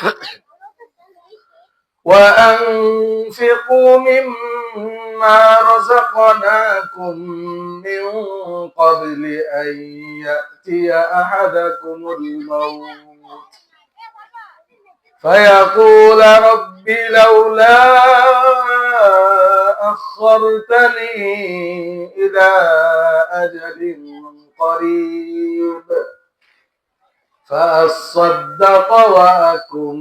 وأنفقوا مما رزقناكم من قبل أن يأتي أحدكم الموت. فيقول رب لولا أخرتني إلى أجل قريب. فأصدق وأكن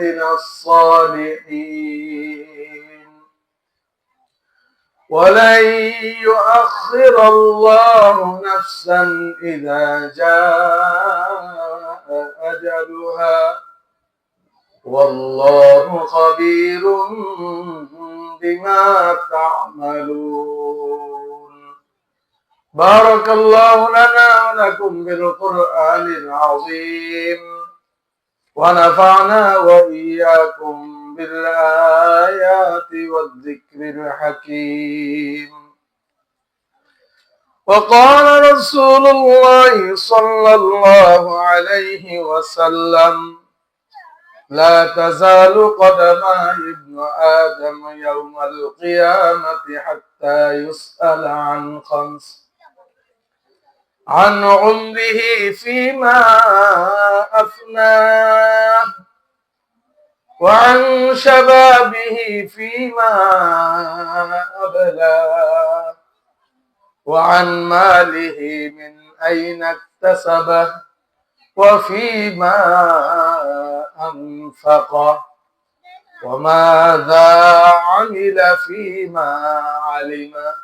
من الصالحين. ولن يؤخر الله نفسا إذا جاء أجلها. والله خبير بما تعملون. بارك الله لنا ولكم بالقرآن العظيم. ونفعنا وإياكم بالآيات والذكر الحكيم. وقال رسول الله صلى الله عليه وسلم لا تزال قدما ابن آدم يوم القيامة حتى يسأل عن خمس عن عمره فيما أفناه وعن شبابه فيما أبلاه وعن ماله من أين اكتسبه وفيما أنفقه وماذا عمل فيما علمه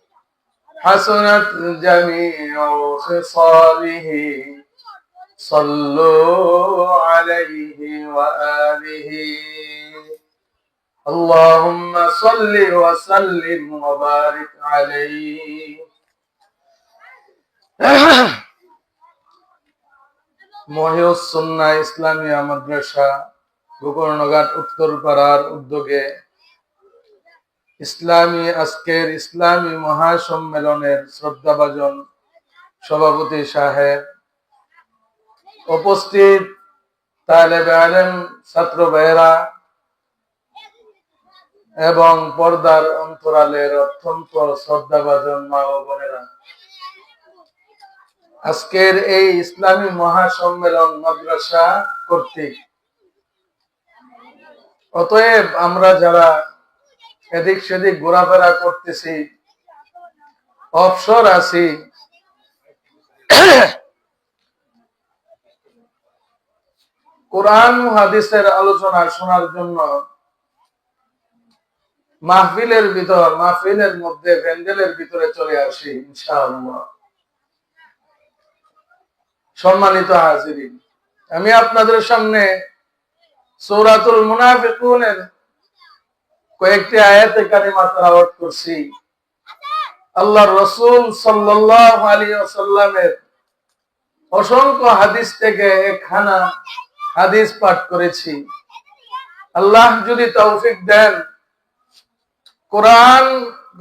حسنت جميع خصاله صلوا عليه وآله اللهم صل وسلم وبارك عليه মহিউসন্না ইসলামিয়া মাদ্রাসা গোকর্ণঘাট উত্তরপাড়ার উদ্যোগে ইসলামী আজকের ইসলামী মহাসম্মেলনের শ্রদ্ধাভাজন সভাপতি সাহেব। উপস্থিত আলেম ছাত্র ভাইয়েরা এবং পর্দার অন্তরালের অত্যন্ত শ্রদ্ধাভাজন মা ও বোনেরা। আজকের এই ইসলামী মহাসম্মেলন মাদ্রাসা কর্তৃক। অতএব আমরা যারা এদিক সেদিক ঘোরাফেরা করতেছি। অবসর আছি। কোরআন হাদিসের আলোচনা শোনার জন্য মাহফিলের ভিতর, মাহফিলের মধ্যে প্যান্ডেলের ভিতরে চলে আসি, ইনশাআল্লাহ। সম্মানিত হাজিরিন, আমি আপনাদের সামনে সৌরাতুল মুনাফিকুনের কয়েকটি আয়াতে কারিমা তেলাওয়াত করছি। আল্লাহ রসুল সাল্লাল্লাহু আলাইহি ওয়াসাল্লামের অসংখ্য হাদিস থেকে খানা হাদিস পাঠ করেছি। আল্লাহ যদি তৌফিক দেন, কোরআন,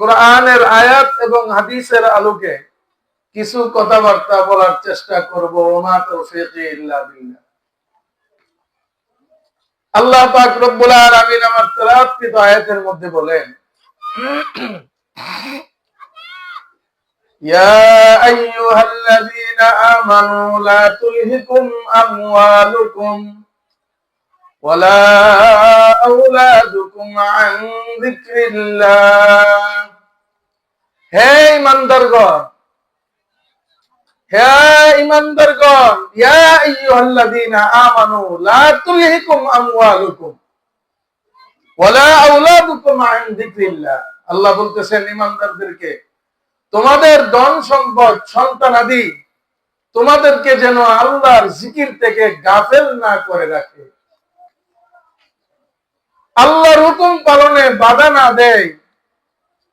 কোরআনের আয়াত এবং হাদিসের আলোকে কিছু কথাবার্তা বলার চেষ্টা করব। ওমা তৌফিক ইল্লা বিল্লাহ। আল্লাহ পাক রব্বুল আলামিন আমার তেলাওয়াতকৃত আয়াতের মধ্যে বলেন يا أيها الذين آمنوا لا تلهكم أموالكم ولا أولادكم عن ذكر الله হে ইমানদারগণ আল্লাহ বলতেছেন ইমানদারদেরকে তোমাদের সম্পদ তোমাদেরকে যেন আল্লাহর জিকির থেকে গাফেল না করে রাখে। আল্লাহর হুকুম পালনে বাধা না দেয়।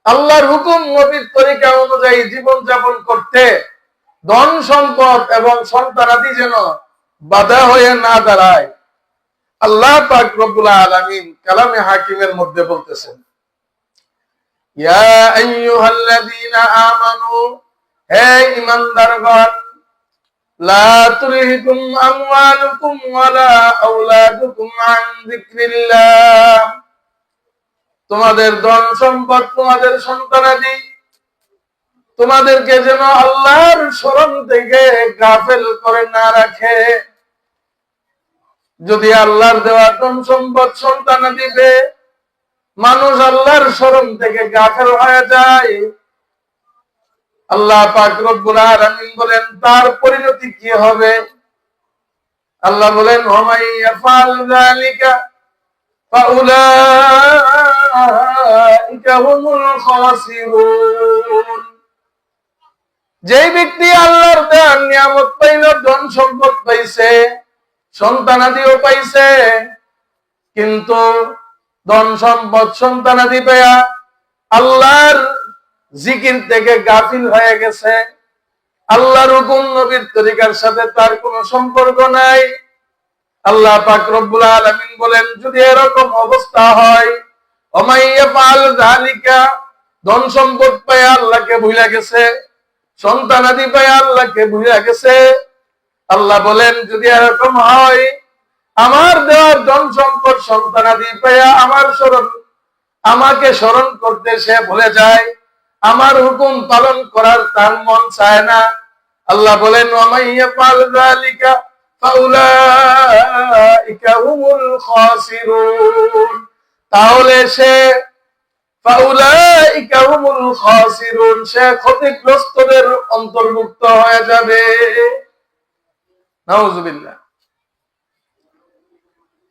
আল্লাহর হুকুম নবীর তরিকা অনুযায়ী জীবন যাপন করতে ধন সম্পদ এবং সন্তানাদি যেন বাধা হয়ে না দাঁড়ায়। আল্লাহ পাক রব্বুল আলামিন কালামে হাকিমের মধ্যে বলতেছেন, ইয়া আইয়ুহাল্লাযীনা আমানু, হে ঈমানদারগণ, লা আমওয়ালুকুম ওয়ালা আওলাদুকুম আন যিকরিল্লাহ। তোমাদের ধন সম্পদ তোমাদের সন্তানাদি তোমাদেরকে যেন আল্লাহর স্মরণ থেকে গাফেল করে না রাখে। যদি আল্লাহর দেওয়া ধন সম্পদ সন্তানাদি দিবে, মানুষ আল্লাহর স্মরণ থেকে গাফেল হয়ে যায়। আল্লাহ পাক রব্বুল বলেন, তার পরিণতি কি হবে? আল্লাহ বলেন হুমাইয়া ফাল যালিকা ফাউলাইকা হুমুল খাসিরুন। যেই ব্যক্তি আল্লাহর দেওয়ার নিয়ামত পাইল, ধন সম্পদ পাইছে, সন্তানাদিও পাইছে, কিন্তু ধন সম্পদ সন্তানাদি পেয়া আল্লাহর জিকির থেকে গাফিল হয়ে গেছে। আল্লাহর হুকুম নবীর তরিকার সাথে তার কোনো সম্পর্ক নাই। আল্লাহ পাক রব্বুল আলামিন বলেন, যদি এরকম অবস্থা হয় অমাইয়া পাল জালিকা ধন সম্পদ পায় আল্লাহকে ভুলে গেছে সন্তানাদি পায় আল্লাহকে ভুলে গেছে। আল্লাহ বলেন, যদি এরকম হয়, আমার দেওয়ার ধন সম্পদ সন্তানাদি পাইয়া আমার স্মরণ, আমাকে স্মরণ করতে সে ভুলে যায়। আমার হুকুম পালন করার তার মন চায় না। আল্লাহ বলেন তাহলে সে সে ক্ষতিগ্রস্তদের অন্তর্ভুক্ত হয়ে যাবে।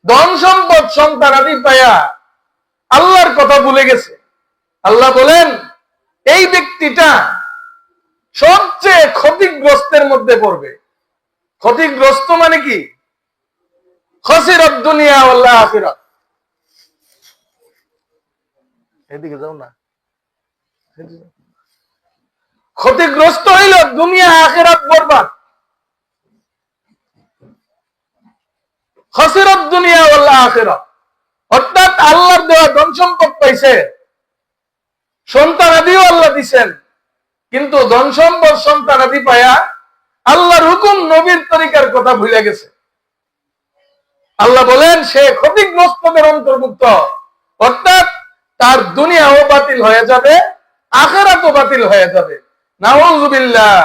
ধন সম্পদ পায়া আল্লাহর কথা ভুলে গেছে। আল্লাহ বলেন, এই ব্যক্তিটা সবচেয়ে ক্ষতিগ্রস্তের মধ্যে পড়বে। ক্ষতিগ্রস্ত মানে কি? খসিরত দুনিয়া আল্লাহ আখিরাত। এদিকে যাও না। ক্ষতিগ্রস্ত হইল দুনিয়া, আখেরাত বরবাদ। খসিরত দুনিয়া আল্লাহ আখেরাত। অর্থাৎ আল্লাহর দেওয়া ধন সম্পদ পাইছে। সন্তানাদিও আল্লাহ দিছেন। কিন্তু ধন সম্পদ সন্তানাদি পায়া আল্লাহর হুকুম নবীর তরিকার কথা ভুলে গেছে। আল্লাহ বলেন, সে ক্ষতিগ্রস্তদের অন্তর্ভুক্ত। অর্থাৎ তার দুনিয়াও বাতিল হয়ে যাবে, আখেরাতও বাতিল হয়ে যাবে। নাউজুবিল্লাহ।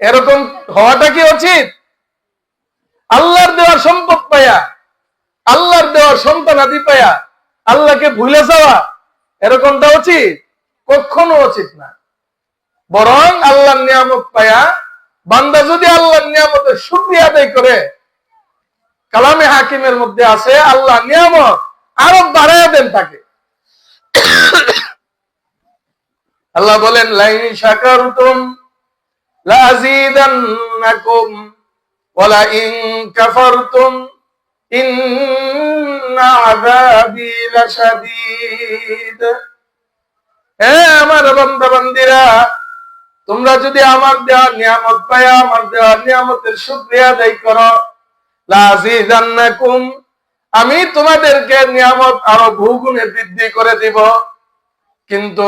এরকম হওয়াটা কি উচিত? আল্লাহর দেওয়ার সম্পদ পায়া, আল্লাহর দেওয়ার সন্তান আদি পায়া, আল্লাহকে ভুলে যাওয়া, এরকমটা উচিত? কখনো উচিত না। বরং আল্লাহর নিয়ামত পায়া, বান্দা যদি আল্লাহর নিয়ামতের শুক্রিয়া আদায় করে, কালামে হাকিমের মধ্যে আছে আল্লাহ নিয়ামত। আরও বাড়াইয়া দেন তাকে। আল্লাহ বলেন, লাইন শাকারতুম লাযীদান্নাকুম ইন কাফারতুম ইন্না আযাবি লাশাদীদ। হে আমার বান্দা বান্দিরা তোমরা যদি আমার দেওয়া নিয়ামত পায়া, আমার দেওয়া নিয়ামতের শুক্রিয়া আদায় করো। লাজিদান্নাকুম আমি তোমাদেরকে নিয়ামত আরও বহুগুণে বৃদ্ধি করে দিব। কিন্তু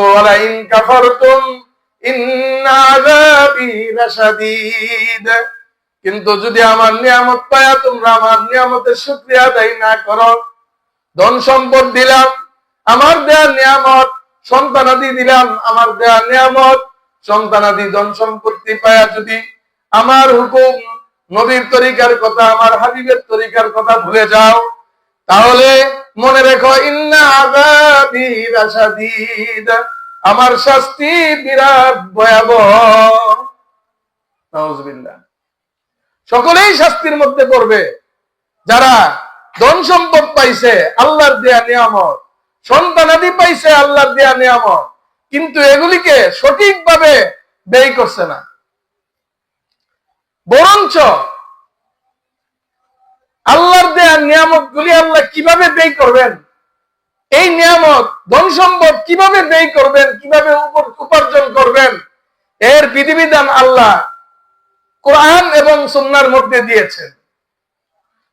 কিন্তু যদি আমার নিয়ামত পায়া তোমরা আমার নিয়ামতের শুকরিয়া আদায় না করো, ধন সম্পদ দিলাম, আমার দেয়া নিয়ামত সন্তানাদি দিলাম, আমার দেয়া নিয়ামত সন্তানাদি ধন সম্পত্তি পায়া যদি আমার হুকুম নবীর তরিকার কথা, আমার হাবিবের তরিকার কথা ভুলে যাও তাহলে মনে রেখো আমার শাস্তি বিরাট ভয়াবহ। সকলেই শাস্তির মধ্যে পড়বে। যারা ধন সম্পদ পাইছে, আল্লাহর দেয়া নিয়ামত। সন্তানাদি পাইছে, আল্লাহর দেয়া নিয়ামত। কিন্তু এগুলিকে সঠিকভাবে ব্যয় করছে না। বরঞ্চ আল্লাহর দেয়া নিয়ামত গুলি আল্লাহ কীভাবে ব্যয় করবেন? এই নিয়ামত, ধন সম্পদ কীভাবে ব্যয় করবেন? কীভাবে উপার্জন করবেন? এর বিধিবিধান আল্লাহ কোরআন এবং সুন্নার মধ্যে দিয়েছেন।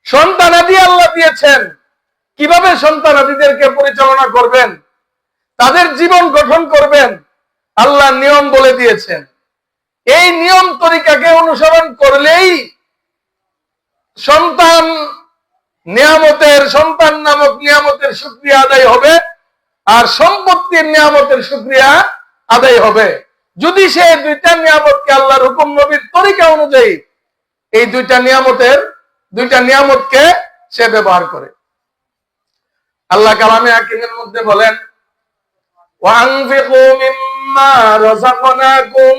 সন্তানাদি আল্লাহ দিয়েছেন। কীভাবে সন্তানাদিদেরকে পরিচালনা করবেন? তাদের জীবন গঠন করবেন। আল্লাহ নিয়ম বলে দিয়েছেন। এই নিয়ম তরিকাকে অনুসরণ করলেই সন্তান নিয়ামতের, সন্তান নামক নিয়ামতের সুক্রিয়া আদায় হবে, আর সম্পত্তির নিয়ামতের সুক্রিয়া আদায় হবে। যদি সে দুইটা নিয়ামতকে আল্লাহর হুকুম নবীর তরিকা অনুযায়ী এই দুইটা নিয়ামতের, দুইটা নিয়ামতকে সে ব্যবহার করে। আল্লাহ কালামে আকিমের মধ্যে বলেন, ওয়াংফিকু মিম্মা রাযাকনাকুম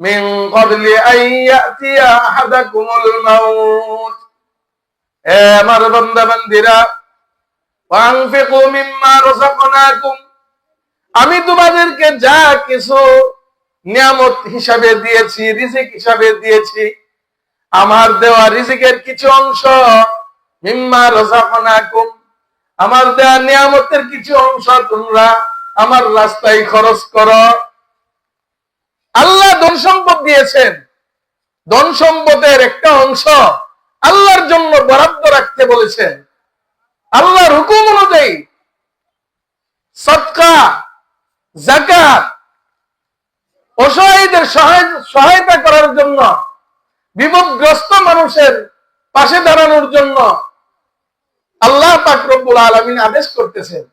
من قبل أن يأتي أحدكم الموت এ আমার বান্দা বান্দিরা وأنفقوا مما رزقناكم আমি তোমাদেরকে যা কিছু নিয়ামত হিসাবে দিয়েছি রিজিক হিসাবে দিয়েছি আমার দেওয়া রিজিকের কিছু অংশ মিম্মা রাযাকনাকুম আমার দেওয়া নিয়ামতের কিছু অংশ তোমরা আমার রাস্তায় খরচ করো আল্লাহ ধন সম্পদ দিয়েছেন। ধন সম্পদের একটা অংশ আল্লাহর জন্য বরাদ্দ রাখতে বলেছেন। আল্লাহর হুকুম অনুযায়ী সৎকা জাকাত অসহায়ীদের সহায়তা করার জন্য, বিপদগ্রস্ত মানুষের পাশে দাঁড়ানোর জন্য আল্লাহ পাক রব্বুল আলামিন আদেশ করতেছেন।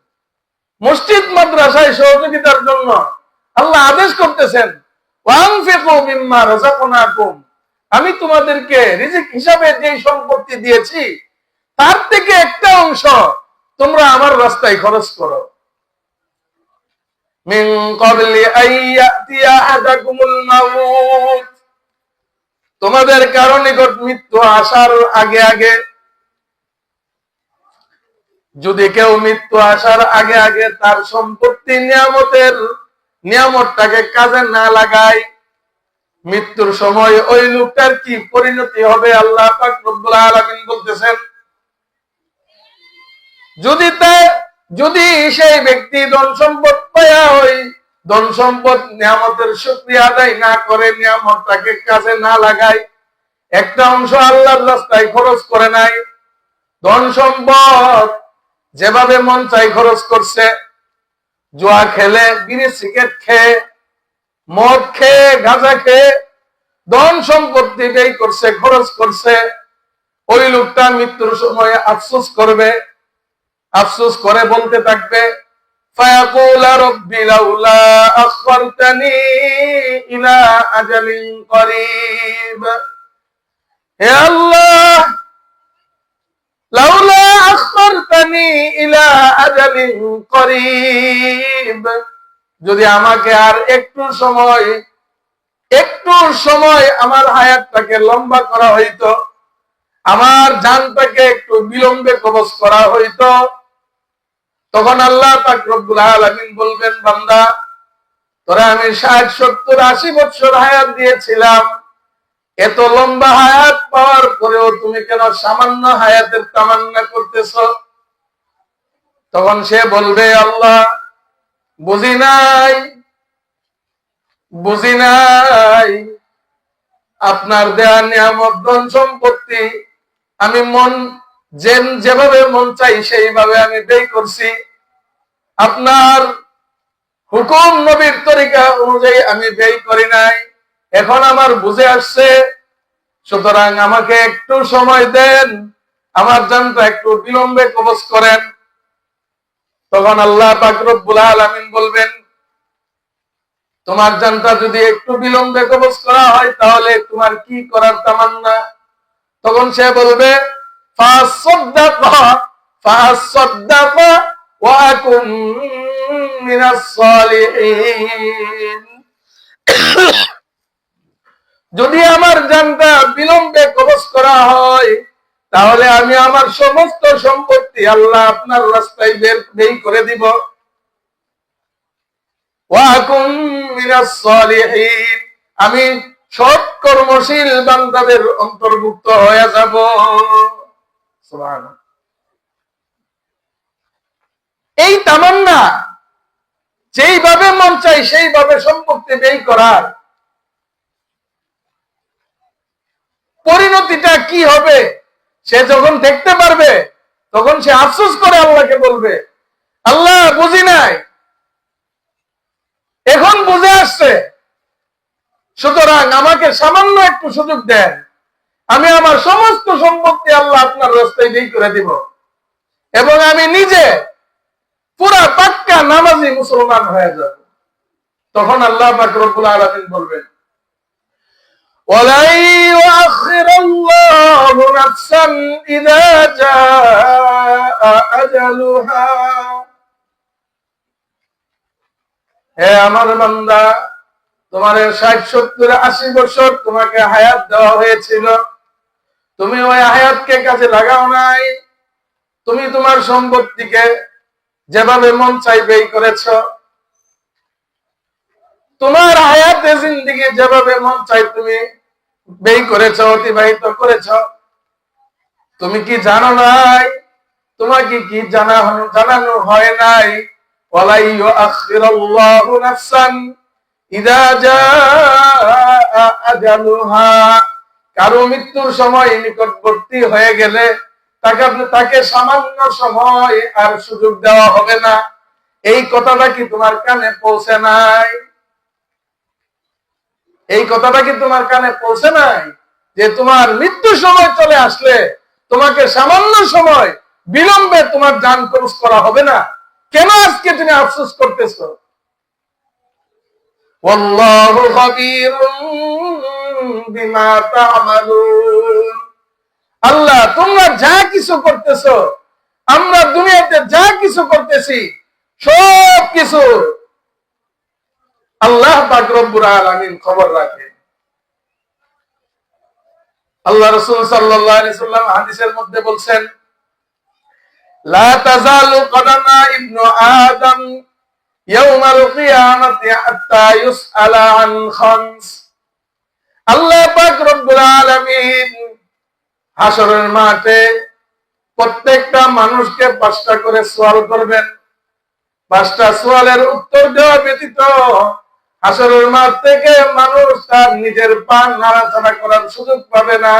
মসজিদ, মাদ্রাসায় সহযোগিতার জন্য আল্লাহ আদেশ করতেছেন। আমি তোমাদেরকে রিজিক হিসাবে যে সম্পত্তি দিয়েছি, তার থেকে একটা অংশ তোমরা আমার রাস্তায় খরচ করো। তোমাদের কারও নিকট মৃত্যু আসার আগে আগে, যদি কেউ মৃত্যু আসার আগে আগে তার সম্পত্তি নিয়ামতের নিয়ামতটাকে কাজে না লাগায় মৃত্যুর সময় ওই লোকটার কি পরিণতি হবে? আল্লাহ আলামিন বলতেছেন, যদি তা, যদি সেই ব্যক্তি ধন সম্পদ পায়া ওই ধন সম্পদ নিয়ামতের শুকরিয়া আদায় না করে, নিয়ামতটাকে কাজে না লাগায়, একটা অংশ আল্লাহর রাস্তায় খরচ করে নাই, ধন সম্পদ যেভাবে মন চাই খরচ করছে জুয়া খেলে, বিড়ি, সিগারেট খেয়ে, মদ খেয়ে, গাঁজা খেয়ে, ধন সম্পত্তি ব্যয় করছে, খরচ করছে, ওই লোকটা মৃত্যুর সময় আফসোস করবে, আফসোস করে বলতে থাকবে আল্লাহ! যদি আমাকে আর একটু সময় একটু সময় আমার হায়াতটাকে লম্বা করা হইতো, আমার জানটাকে একটু বিলম্বে কবজ করা হইতো, তখন আল্লাহ আলামিন বলবেন, বান্দা, তোরা আমি ষাট, সত্তর, আশি বছর হায়াত দিয়েছিলাম। এত লম্বা হায়াত পাওয়ার পরেও তুমি কেন সামান্য হায়াতের তামান্না করতেছ? তখন সে বলবে, আল্লাহ, বুঝি নাই বুঝি নাই। আপনার দেয়া নিয়ামত, ধন সম্পত্তি আমি মন, যেন যেভাবে মন চাই সেইভাবে আমি ব্যয় করছি। আপনার হুকুম নবীর তরিকা অনুযায়ী আমি ব্যয় করি নাই। এখন আমার বুঝে আসছে, সুতরাং আমাকে একটু সময় দেন, আমার জানটা একটু বিলম্বে কবচ করেন। তখন আল্লাহ পাকরুল আলমিন বলবেন, তোমার জানটা যদি একটু বিলম্বে কবচ করা হয়, তাহলে তোমার কি করার তামান্না? তখন সে বলবে মিনাস যদি আমার জানটা বিলম্বে কবচ করা হয়, তাহলে আমি আমার সমস্ত সম্পত্তি আল্লাহ আপনার রাস্তায় বের ব্যয় করে দিব। আমি সৎ কর্মশীল বান্দাদের অন্তর্ভুক্ত হয়ে যাব। এই তামান্না, যেইভাবে মন চাই সেইভাবে সম্পত্তি ব্যয় করার পরিণতিটা কি হবে? সে যখন দেখতে পারবে, তখন সে আফসোস করে আল্লাহকে বলবে, আল্লাহ, বুঝি নাই। এখন বুঝে আসছে। সুতরাং আমাকে সামান্য একটু সুযোগ দেন। আমি আমার সমস্ত সম্পত্তি আল্লাহ আপনার রাস্তায় ব্যয় করে দিব। এবং আমি নিজে পুরা পাক্কা নামাজি মুসলমান হয়ে যাব। তখন আল্লাহ পাক রব্বুল আলামিন বলবেন ولن يؤخر الله نفسا إذا جاء أجلها হে আমার বান্দা তোমার ষাট সত্তর আশি বছর তোমাকে হায়াত দেওয়া হয়েছিল তুমি ওই হায়াতকে কাজে লাগাও নাই তুমি তোমার সম্পত্তিকে যেভাবে মন চাই ব্যয় করেছ তোমার হায়াতে জিন্দিগি যেভাবে মন চাই তুমি ব্যয় করেছ, অতিবাহিত করেছ। তুমি কি জানো নাই? তোমাকে কি জানা জানানো হয় নাই? কারও মৃত্যুর সময় নিকটবর্তী হয়ে গেলে তাকে তাকে সামান্য সময় আর সুযোগ দেওয়া হবে না। এই কথাটা কি তোমার কানে পৌঁছে নাই? এই কথাটা কি তোমার কানে পৌঁছে নাই? যে তোমার মৃত্যু সময় চলে আসলে তোমাকে সামান্য সময় বিলম্বে তোমার যান খরচ করা হবে না। কেন আজকে তুমি আফসোস করতেছ? আল্লাহ, তোমরা যা কিছু করতেছ, আমরা দুনিয়াতে যা কিছু করতেছি সব কিছু আল্লাহ পাক রব্বুল আলামিন খবর রাখে। আল্লাহ রাসূল সাল্লাম হাদিসের মধ্যে বলছেন মাঠে প্রত্যেকটা মানুষকে পাঁচটা করে সওয়াল করবেন। পাঁচটা সোয়ালের উত্তর দেওয়া ব্যতীত হাসরের মাঠ থেকে মানুষ তার নিজের পান নাড়াচাড়া করার সুযোগ পাবে না।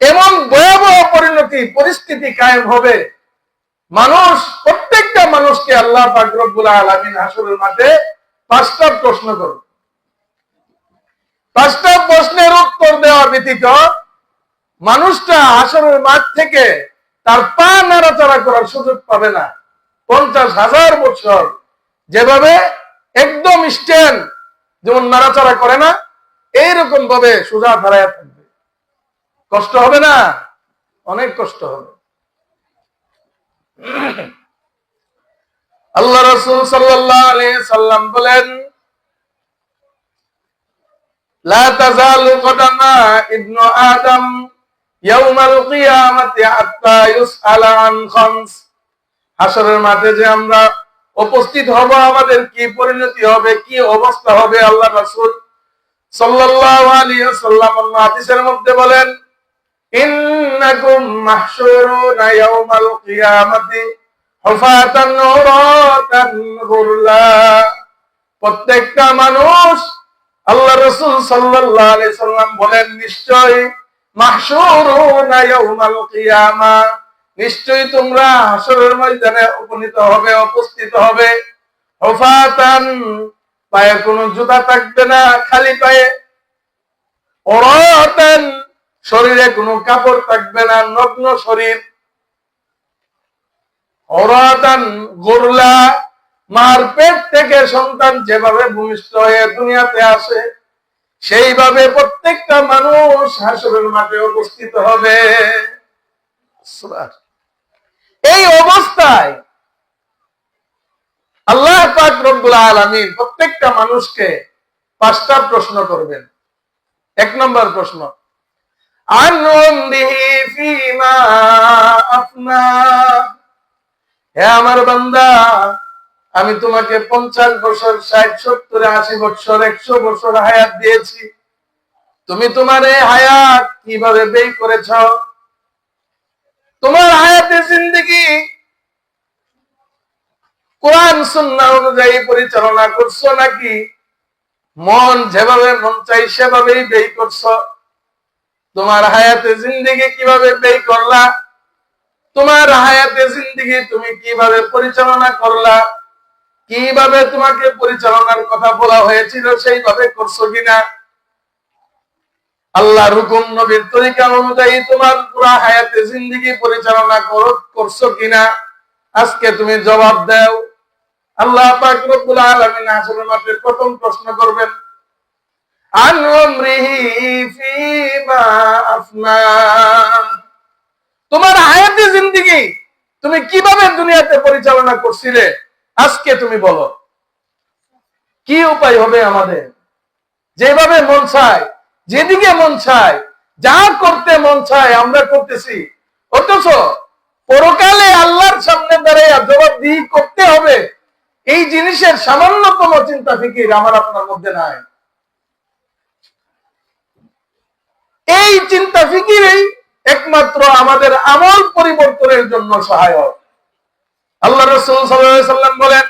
এমন ভয়াবহ পরিণতি, পরিস্থিতি কায়েম হবে। মানুষ, প্রত্যেকটা মানুষকে আল্লাহ পাকরবুল আলমিন হাসরের মাঠে পাঁচটা প্রশ্ন করবে পাঁচটা প্রশ্নের উত্তর দেওয়া ব্যতীত মানুষটা হাসরের মাঠ থেকে তার পা নাড়াচাড়া করার সুযোগ পাবে না। পঞ্চাশ হাজার বছর যেভাবে একদম স্ট্যান্ড যেমন নাড়াচাড়া করে না, এইরকম ভাবে সোজা ধারায় থাকবে। কষ্ট হবে না? অনেক কষ্ট হবে। আল্লাহ রসুল সাল্লাম বলেন ইবনু আদম ইয়াউমাল কিয়ামাতি হাত্তা ইউসআলা খামস। হাসরের মাঠে যে আমরা উপস্থিত হব, আমাদের কি পরিণতি হবে, কি অবস্থা হবে আল্লাহ রাসূল সাল্লাল্লাহু আলাইহি ওয়াসাল্লাম হাদিসের মধ্যে বলেন, ইন্নাকুম মাহশুরুনা ইয়াউমাল হুফাতান উরাতান গুরলা প্রত্যেকটা মানুষ আল্লাহ রসুল সাল্লাল্লাহু আলাইহি সাল্লাম বলেন নিশ্চয় মাহশুরুনা ইয়াউমাল কিয়ামা। নিশ্চয়ই তোমরা হাসরের ময়দানে উপনীত হবে, উপস্থিত হবে। হুফাতান, পায়ে কোনো জুতা থাকবে না, খালি পায়ে। ওরাতান, শরীরে কোনো কাপড় থাকবে না, নগ্ন শরীর। ওরাতান, গোরলা, মার পেট থেকে সন্তান যেভাবে ভূমিষ্ঠ হয়ে দুনিয়াতে আসে, সেইভাবে প্রত্যেকটা মানুষ হাসরের মাঠে উপস্থিত হবে। এই অবস্থায় আল্লাহ পাক রব্বুল আলামিন প্রত্যেকটা মানুষকে পাঁচটা প্রশ্ন করবেন। এক নম্বর প্রশ্ন আমার বান্দা, আমি তোমাকে পঞ্চাশ বছর, ষাট, সত্তর, আশি বছর, একশো বছর হায়াত দিয়েছি। তুমি তোমার এই হায়াত কীভাবে ব্যয় করেছ? তোমার হায়াতের জিন্দগি কোরআন সুন্না অনুযায়ী পরিচালনা করছ নাকি? মন যেভাবে মন চাই সেভাবেই ব্যয় করছ। তোমার হায়াতে জিন্দগি কীভাবে ব্যয় করলা? তোমার হায়াতে জিন্দগি তুমি কীভাবে পরিচালনা করলা? কীভাবে তোমাকে পরিচালনার কথা বলা হয়েছিল সেইভাবে করছ কিনা? আল্লাহর হুকুম নবীর তরিকা অনুযায়ী তোমার পুরা হায়াতে জিন্দগি পরিচালনা করছ কিনা? আজকে তুমি জবাব দাও। আল্লাহ পাক রব্বুল আলামিন হাসরের মাঠে প্রথম প্রশ্ন করবেন, আন উমরিহি ফীমা আফনা? তোমার হায়াতে জিন্দগি তুমি কীভাবে দুনিয়াতে পরিচালনা করছিলে? আজকে তুমি বলো। কি উপায় হবে আমাদের? যেভাবে মন চায়, যেদিকে মন চায়, যা করতে মন চায় আমরা করতেছি। অথচ পরকালে আল্লাহর সামনে দাঁড়াইয়া জবাবদিহি করতে হবে। এই জিনিসের সামান্যতম চিন্তা ফিকির আমার আপনার মধ্যে নাই। এই চিন্তা ফিকিরেই একমাত্র আমাদের আমল পরিবর্তনের জন্য সহায়ক। আল্লাহ রসুল সাল্লাম বলেন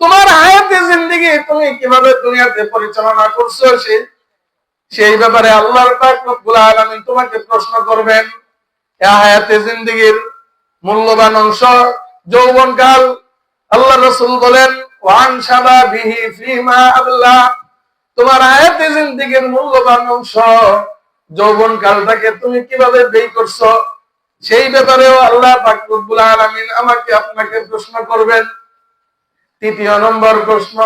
তোমার হায়াতে জিন্দগি তুমি কীভাবে দুনিয়াতে পরিচালনা করছ সে সেই ব্যাপারে আলামিন তোমাকে প্রশ্ন করবেন হায়াতে জিন্দগির মূল্যবান অংশ, যৌবনকাল। আল্লাহ রসুল বলেন তোমার আয়াতে জিন্দিগির মূল্যবান অংশ যৌবন কালটাকে তুমি কীভাবে ব্যয় করছ? সেই ব্যাপারেও আল্লাহ পাকুল আলমিন আমাকে আপনাকে প্রশ্ন করবেন। তৃতীয় নম্বর প্রশ্ন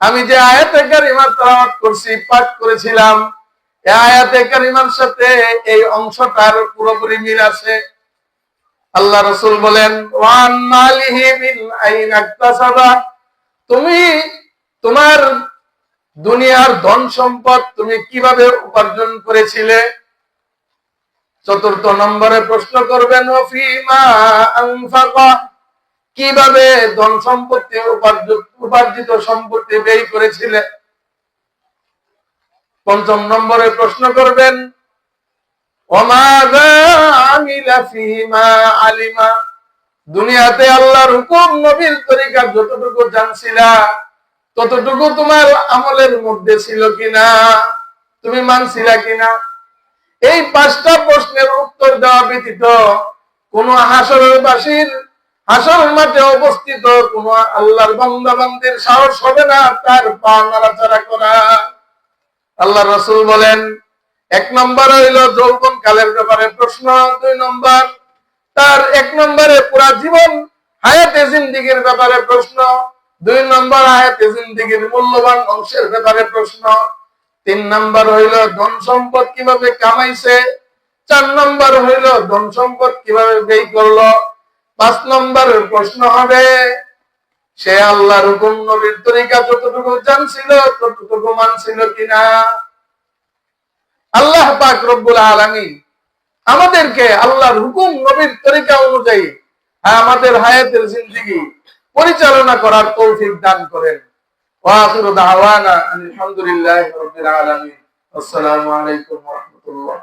আমি যে আয়াতে কারিমা তেলাওয়াত করছি, পাঠ করেছিলাম সাথে এই অংশটার পুরোপুরি মিল আছে। আল্লাহ রসুল বলেন তুমি তোমার দুনিয়ার ধন সম্পদ তুমি কীভাবে উপার্জন করেছিলে? চতুর্থ নম্বরে প্রশ্ন করবেন কীভাবে ধন সম্পত্তি উপার্জিত সম্পত্তি ব্যয় করেছিলে? পঞ্চম নম্বরে প্রশ্ন করবেন আলিমা? দুনিয়াতে আল্লাহর হুকুম, নবীর তরিকা যতটুকু জানছিলা, ততটুকু তোমার আমলের মধ্যে ছিল কিনা, তুমি মানছিলা কিনা? এই পাঁচটা প্রশ্নের উত্তর দেওয়া ব্যতীত কোন হাসরের বাসীর হাসর মাঠে অবস্থিত কোন আল্লাহর বান্দা বান্দির সাহস হবে না তার পা নাড়াচাড়া করা। আল্লাহ রসুল বলেন, এক নম্বর হইল যৌবন কালের ব্যাপারে প্রশ্ন, দুই নম্বর, তার এক নম্বরে পুরা জীবন হায়াতে জিন্দিগির ব্যাপারে প্রশ্ন, দুই নম্বর আয়াতে জিন্দিগির মূল্যবান অংশের ব্যাপারে প্রশ্ন, তিন নম্বর হইল ধন সম্পদ কীভাবে কামাইছে, চার নম্বর হইল ধন সম্পদ কীভাবে ব্যয় করল, পাঁচ নম্বরের প্রশ্ন হবে সে আল্লাহর হুকুম নবীর তরিকা যতটুকু জানছিল, ততটুকু মানছিল কিনা? আল্লাহ পাক রব্বুল আলমী আমাদেরকে আল্লাহর হুকুম নবীর তরিকা অনুযায়ী আমাদের হায়াতের জিন্দিগি পরিচালনা করার তৌফিক দান করেন। ওয়া আখিরু দাওয়ানা আলহামদুলিল্লাহি রাব্বিল আলামিন। আসসালামু আলাইকুম রহমতুল্লাহ।